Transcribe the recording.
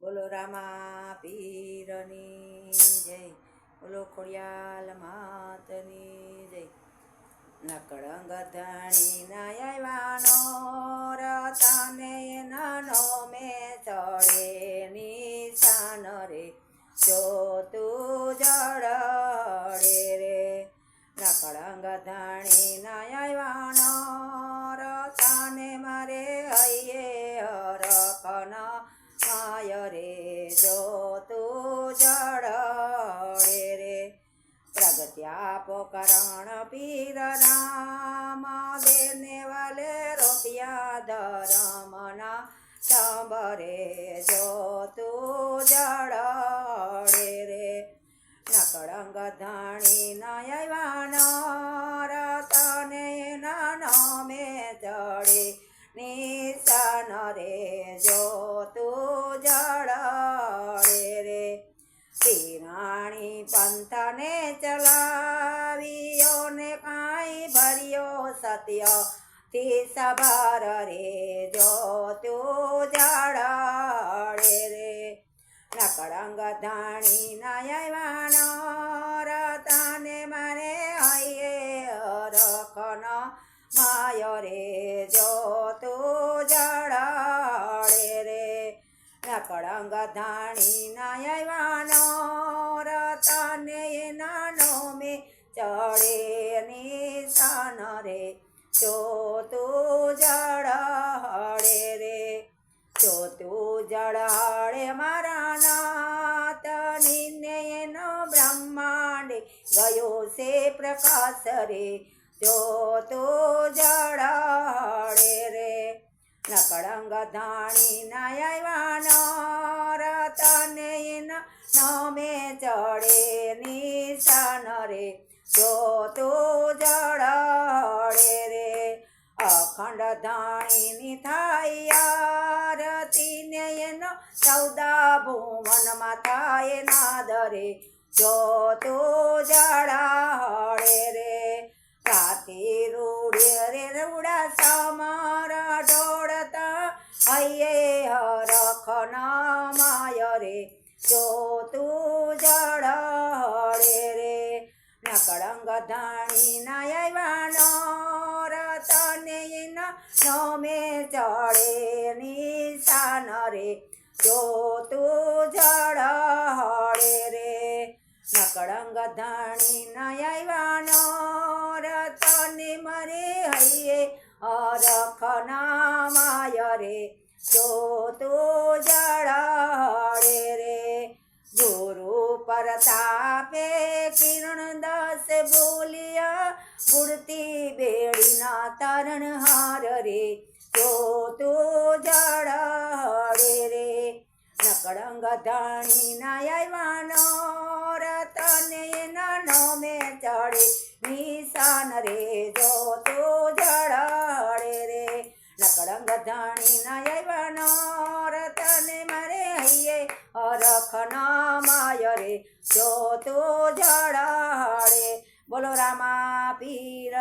બોલો રામા પીરની જય, બોલો ખોડિયાલ માતની જય. નકળંગ ધણી નયવાનો રતાને નાનો મે ચડે નિશાન રે. જો તું જડે રે નકળંગ ધણી નયવાનો રતાને મારે હૈયે હરખન માય રે, જો તું જડે રે. પ્રગત્યા પોકરણ પીર રામ દેને વાલે રોપિયા ધરમના સાંભરે જો તું જડે રે, નકળંગ ધાણી નયવાન રતને નાનો મે પિરાણી પંથને ચલાવ્યો ને કાંઈ ભર્યો સત્ય. થી સભાર રે જો તું જાડે રે. નકળંગ ધાણી નયવાન રતાને મારે હૈયે રખન. માય રે જો તું નકળંગ ધાણી નાયવાનો, રતને નાનો મે ચડે નિશાન રે. જો તું જડે રે, જો તું જડાડે મારા નાતની નિને બ્રહ્માંડ ગયો છે પ્રકાશ રે. જો તું જડાડે રે નકળંગ ધાણી રતને નમે ચડે નિશાન રે, જો તું જડે રે. અખંડ ધાણીની થાય આરતીને એનો સૌદા ભુવનમાં થાય નાદરે જો તું જડાડે રે કાતે રૂડે રે, રૂડા સમર ઢોળતા હૈયે હરખન માય રે. જો નકળંગ ધાણી નયવાન રતને મે ચડે નિશાન રે જો તું જડે રે નકળંગ ધણી નયવાન રતને મરે હૈયે અરખ નામાય રે જો તું જડે રે ગુરુ પરતાપે કિરણ દાસ બોલિયા, મૂર્તિ બેડીના તરણ હાર રે તો તું જડે રે. નકળંગ ધાણી નાયવાન રતને નાનો મે ચડે, નિશાન રે, જો તું જડે રે. નકળંગ ધાણી નાયવાન હૈયે અરખના માય રે જો તો જડાડે બોલો રામા પીર